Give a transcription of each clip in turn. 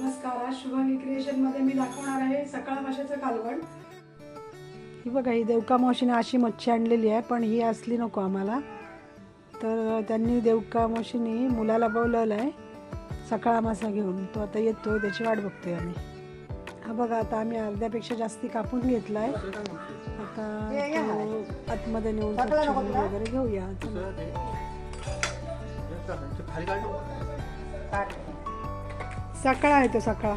नमस्कार आज शुभंगी क्रिएशनमध्ये मी दाखवणार आहे सकाळ माशाचं कालवण ही बघा ही देवका मावशीने अशी मच्छी आणलेली आहे पण ही असली नको आम्हाला तर त्यांनी देवका मावशीने मुलाला बोलवलं आहे सकाळा मासा घेऊन तो आता येतो त्याची वाट बघतोय आम्ही हा बघा आता आम्ही अर्ध्यापेक्षा जास्ती कापून घेतला आहे आता तो आतमध्ये नेऊन वगैरे घेऊया. सकाळ आहे तो सकाळ.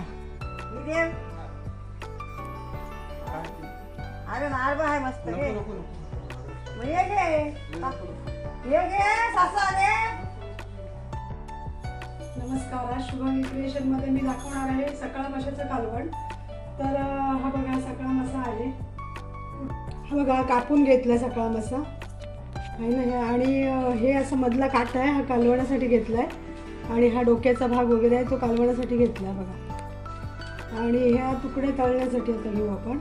अरे आहे मस्त घे. घे. ये घे सासू आले. नमस्कार आज शुभंगी क्रिएशनमध्ये मी दाखवणार आहे सकाळ माशाचं कालवण. तर हा बघा सकाळ मासा आहे. हा बघा कापून घेतला सकाळ मासा. आहे ना आणि हे असं मधला काटा आहे हा कालवण्यासाठी घेतला आहे आणि हा डोक्याचा भाग वगैरे आहे तो कालवण्यासाठी घेतला आहे बघा. आणि ह्या तुकडे तळण्यासाठी आता घेऊ आपण.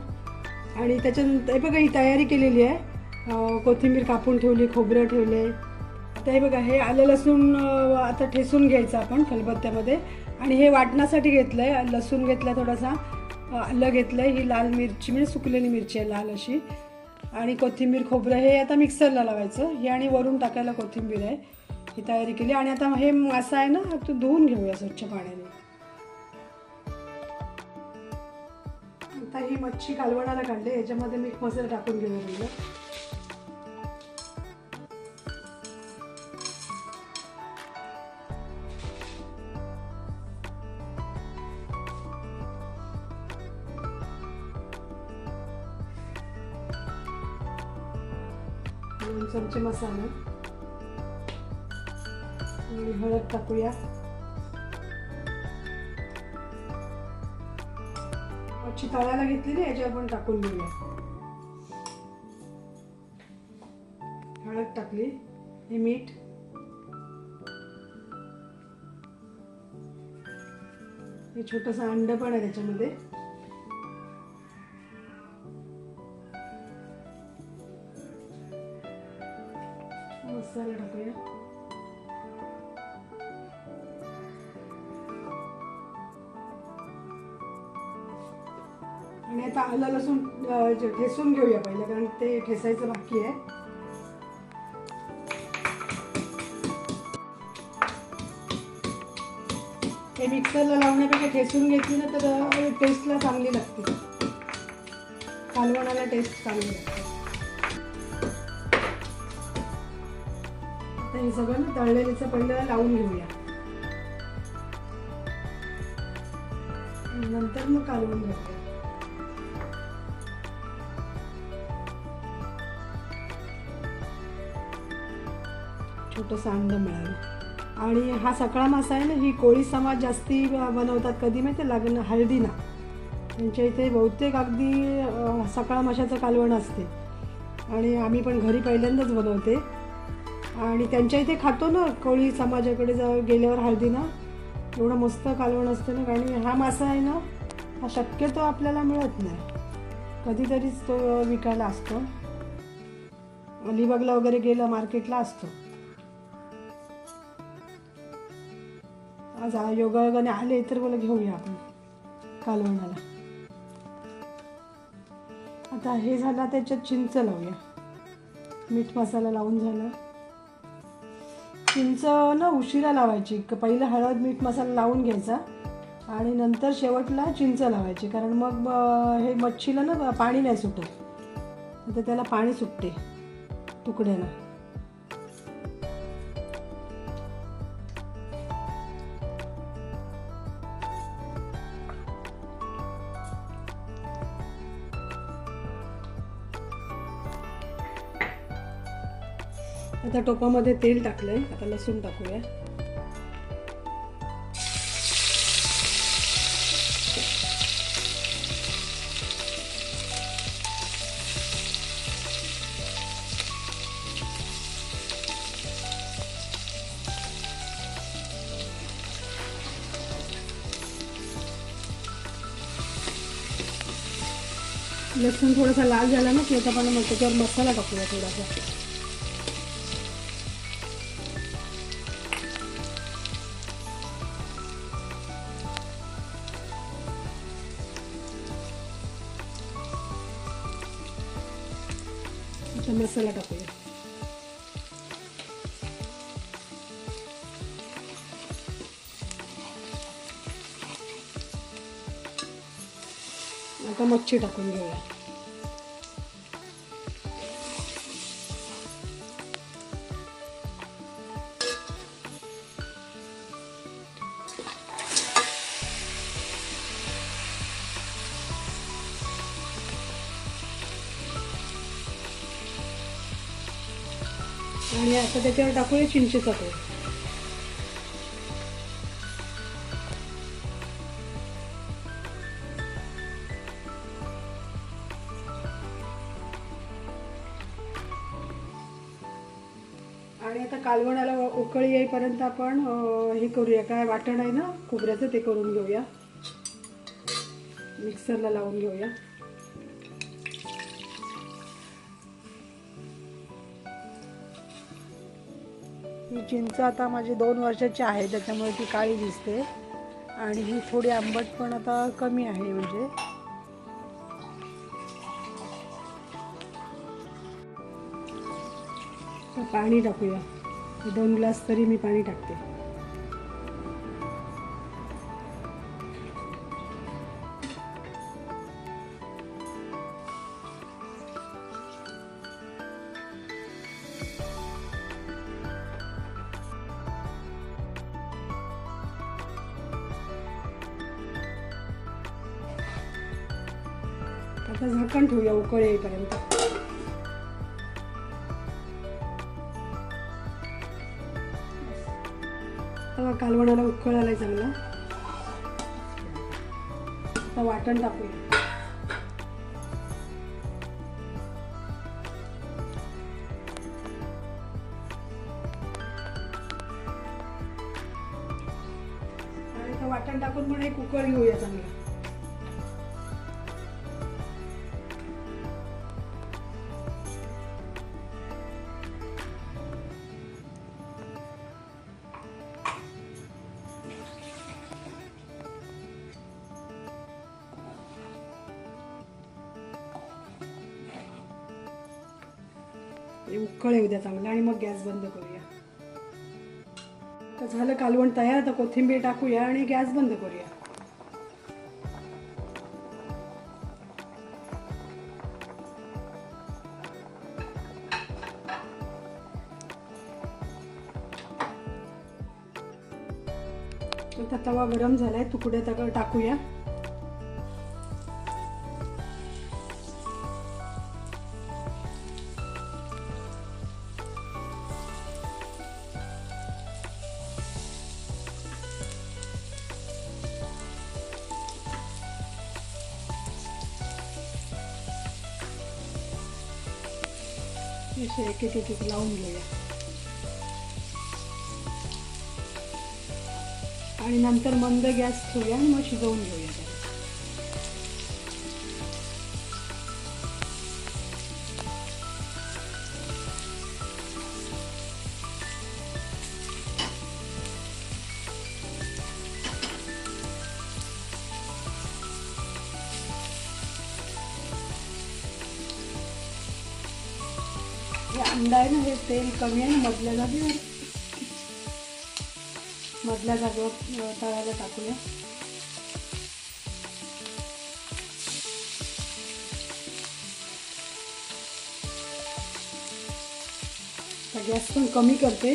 आणि त्याच्यानंतर हे बघा ही तयारी केलेली आहे. कोथिंबीर कापून ठेवली खोबरं ठेवले. तर हे बघा हे आलं लसूण आता ठेसून घ्यायचं आपण खलबत्त्यामध्ये. आणि हे वाटण्यासाठी घेतलं आहे लसूण घेतला थोडासा आलं घेतलं आहे ही लाल मिरची म्हणजे सुकलेली मिरची आहे लाल अशी. आणि कोथिंबीर खोबरं हे आता मिक्सरला लावायचं. हे आणि वरून टाकायला कोथिंबीर आहे. ही तयारी केली. आणि आता हे मासा आहे ना तो धुवून घेऊया स्वच्छ पाण्याने. आता ही मच्छी कालवणाला काढली याच्यामध्ये मीठ मसाला टाकून घेऊया म्हणजे दोन चमचे मसाला. थोडी हळद टाकूया मच्छी तळायला घेतलेली याच्यावर पण टाकून घेऊया हळद टाकली हे मीठ. हे छोटस अंड पण आहे त्याच्यामध्ये. आणि आता आलं लसूण ठेसून घेऊया पहिलं कारण ते ठेसायचं बाकी आहे. हे मिक्सरला लावण्यापेक्षा ठेसून घेतली ना तर टेस्टला चांगली लागते. कालवणाला टेस्ट चांगली लागते. आता हे सगळं ना तळलेलीचं पहिलं लावून घेऊया. नंतर मग कालवण घेऊया. छोटंसं अंग मिळालं आणि हा सकाळा मासा आहे ना ही कोळी समाज जास्ती बनवतात. कधी माहिती लग्न हळदीना. त्यांच्या इथे बहुतेक अगदी सकाळा माशाचं कालवण असते. आणि आम्ही पण घरी पहिल्यांदाच बनवते. आणि त्यांच्या इथे खातो ना कोळी समाजाकडे जा गेल्यावर हळदीना. एवढं मस्त कालवण असतं ना. आणि हा मासा आहे ना हा शक्यतो आपल्याला मिळत नाही. कधीतरीच तो विकायला असतो. अलिबागला वगैरे गेलं मार्केटला असतो. आज योगायोगाने आले तर बोला घेऊया आपण. कालवणाला आता हे झालं त्याच्यात चिंच लावूया. मीठ मसाला लावून झाला. चिंच ना उशिरा लावायची. क- पहिलं हळद मीठ मसाला लावून घ्यायचा. आणि नंतर शेवटला चिंच लावायची. कारण मग हे मच्छीला ना पाणी नाही सुटत. तर त्याला पाणी सुटते तुकड्याला आता टोपामध्ये तेल टाकलंय. आता लसूण टाकूया. लसूण थोडासा लाल झाला ना की आता आपण मग त्याच्यावर मसाला टाकूया थोडासा. आता मसाला टाकूया आता मच्छी टाकून आता त्याच्यावर टाकूया चिंचेचा तो आणि आता कालवणाला उकळी येईपर्यंत आपण हे करूया. काय वाटण आहे ना खोबऱ्याचं ते करून घेऊया. मिक्सरला लावून घेऊया. ही चिंच आता माझी दोन वर्षाची आहे त्याच्यामुळे ती काळी दिसते. आणि ही थोडी आंबट पण आता कमी आहे म्हणजे. पाणी टाकूया. दोन ग्लास तरी मी पाणी टाकते. आता झाकण ठेवूया उकळ येईपर्यंत. कालवणाला उकळ आलाय चांगला. आता वाटण टाकूया. वाटण टाकून पण एक उकळ घेऊ. उकळ येऊ द्या चांगलं आणि मग गॅस बंद करूया. तर झालं कालवण तयार तर कोथिंबीर टाकूया आणि गॅस बंद करूया. आता तवा गरम झालाय तुकडे तगड टाकूया. असे एक एक एक एक लावून घेऊया. आणि नंतर मंद गॅस ठेवूया आणि मग शिजवून घेऊया तेल कमी आहे मधल्या जागेवर. मधल्या जागेवर तळायला टाकूया. गॅस पण कमी करते.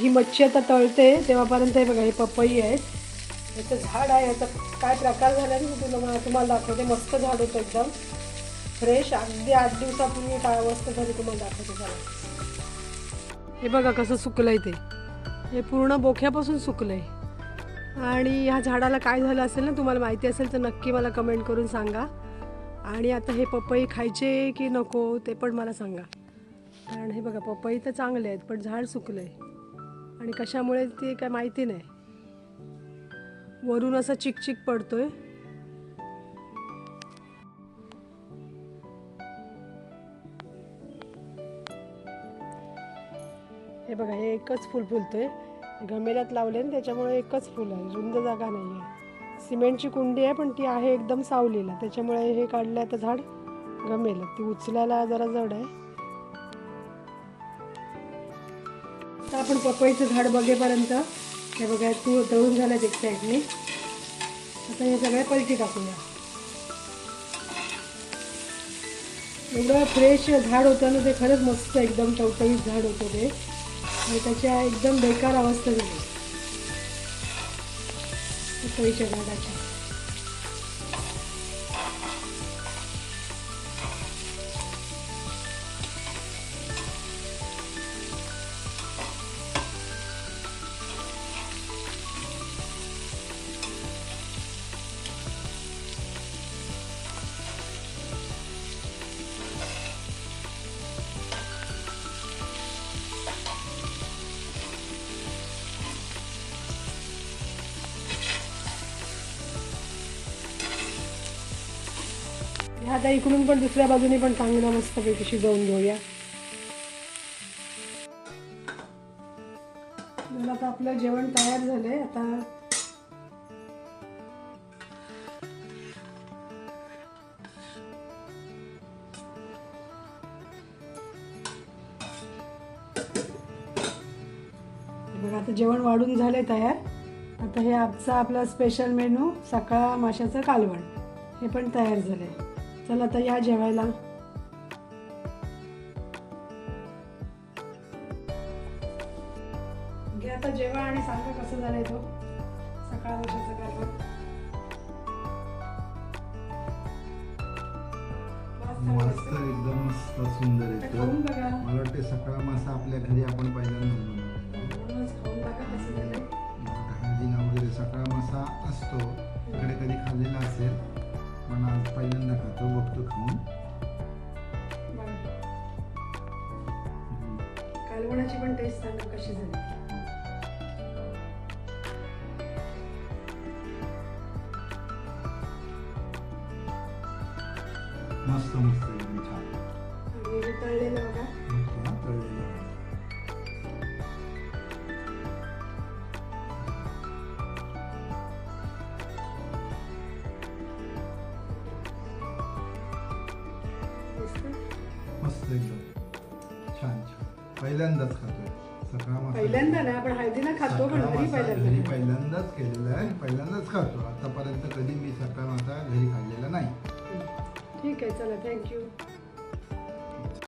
ही मच्छी आता तळते तेव्हापर्यंत हे बघा हे पपई आहेत. याचं झाड आहे याचा काय प्रकार झाला ना मी तुला तुम्हाला दाखवते. मस्त झाड होतं एकदम. फ्रेश अगदी आठ दिवसापूर्वी काय अवस्था झाली तुम्हाला दाखवते झालं हे बघा कसं सुकलंय ते. हे पूर्ण बोख्यापासून सुकलंय. आणि ह्या झाडाला काय झालं असेल ना तुम्हाला माहिती असेल तर नक्की मला कमेंट करून सांगा. आणि आता हे पपई खायचे की नको ते पण मला सांगा. कारण हे बघा पपई तर चांगले आहेत पण झाड सुकलं आहे आणि कशामुळे ते काय माहिती नाही. वरून असा चिकचिक पडतोय. हे बघा हे एकच फुल फुलतोय. गमेल्यात लावले ना त्याच्यामुळे एकच फुल आहे. रुंद जागा नाही आहे सिमेंटची कुंडी आहे पण ती आहे एकदम सावलीला. त्याच्यामुळे हे काढलं आता झाड गमेल. ती उचलायला जरा जड आहे. तर आपण पपईचं झाड बघेपर्यंत हे बघा तू तळून झाल्यात एक साईडने आता हे सगळ्या पलटी टाकूया. एवढं फ्रेश झाड होतं ना ते खरंच मस्त एकदम टवटवीत झाड होतं ते. आणि त्याच्या एकदम बेकार अवस्था झाली. पैशा झाडाच्या. आता इकडून पण दुसऱ्या बाजूने पण चांगलं मस्तपैकी शिजवून घेऊया आता आपलं जेवण तयार झालंय आता बघा आता जेवण वाढून झाले तयार. आता हे आजचा आपला स्पेशल मेनू सकाळ माशाचं कालवण. हे पण तयार झालंय. चला आता या जेवायला. घे आता जेवा आणि सांगा कसं झालंय तो. सकाळ माशाचं कालवण मस्त एकदम मस्त सुंदर येतो मला वाटते सकाळ मासा आपल्या घरी आपण पहिल्यांदा वगैरे सकाळ मासा असतो. इकडे कधी खाल्लेला असेल पण आज पहिल्यांदा खातो. कालवणाची पण टेस्ट सांगा कशी झाली. पहिल्यांदाच खातोय. सकाळ पहिल्यांदा ना आपण हळदीला खातो पण घरी मासा घरी पहिल्यांदा पहिल्यांदाच केलेला आहे पहिल्यांदाच खातो. आतापर्यंत कधी मी सकाळ मासा घरी खाल्लेला नाही. ठीक आहे चला थँक्यू